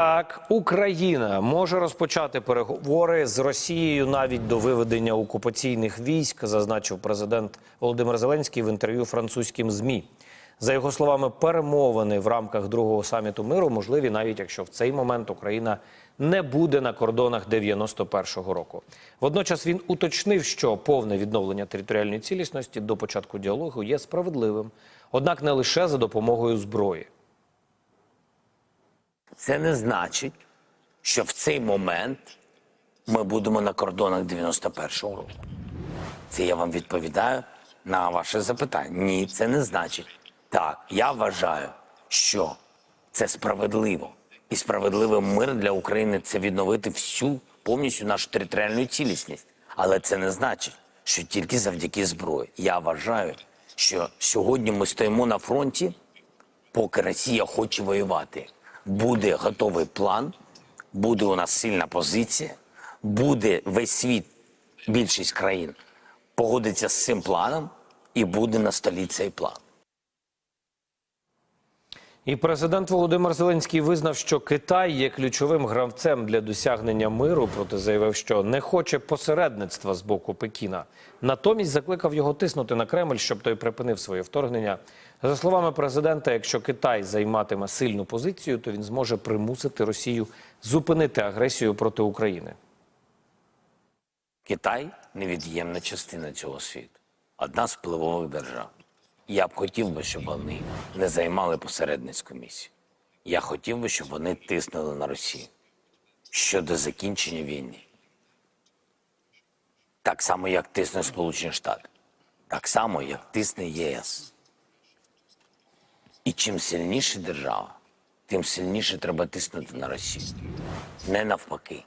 Так, Україна може розпочати переговори з Росією навіть до виведення окупаційних військ, зазначив президент Володимир Зеленський в інтерв'ю французьким змі. За його словами, перемовини в рамках другого саміту миру можливі навіть якщо в цей момент Україна не буде на кордонах 91-го року. Водночас він уточнив, що повне відновлення територіальної цілісності до початку діалогу є справедливим, однак не лише за допомогою зброї. Це не значить, що в цей момент ми будемо на кордонах 91-го року. Це я вам відповідаю на ваше запитання. Ні, це не значить. Так, я вважаю, що це справедливо. І справедливий мир для України це відновити всю повністю нашу територіальну цілісність. Але це не значить, що тільки завдяки зброї. Я вважаю, що сьогодні ми стоїмо на фронті поки Росія хоче воювати. Буде готовий план, буде у нас сильна позиція, буде весь світ, більшість країн погодиться з цим планом, і буде на столі цей план. І президент Володимир Зеленський визнав, що Китай є ключовим гравцем для досягнення миру. Проте заявив, що не хоче посередництва з боку Пекіна. Натомість закликав його тиснути на Кремль, щоб той припинив своє вторгнення. За словами президента, якщо Китай займатиме сильну позицію, то він зможе примусити Росію зупинити агресію проти України. Китай невід'ємна частина цього світу, одна з впливових держав. Я б хотів би, щоб вони не займали посередницьку місію. Я хотів би, щоб вони тиснули на Росію щодо закінчення війни. Так само, як тисне Сполучені Штати, так само, як тисне ЄС. І чим сильніша держава, тим сильніше треба тиснути на Росію. Не навпаки.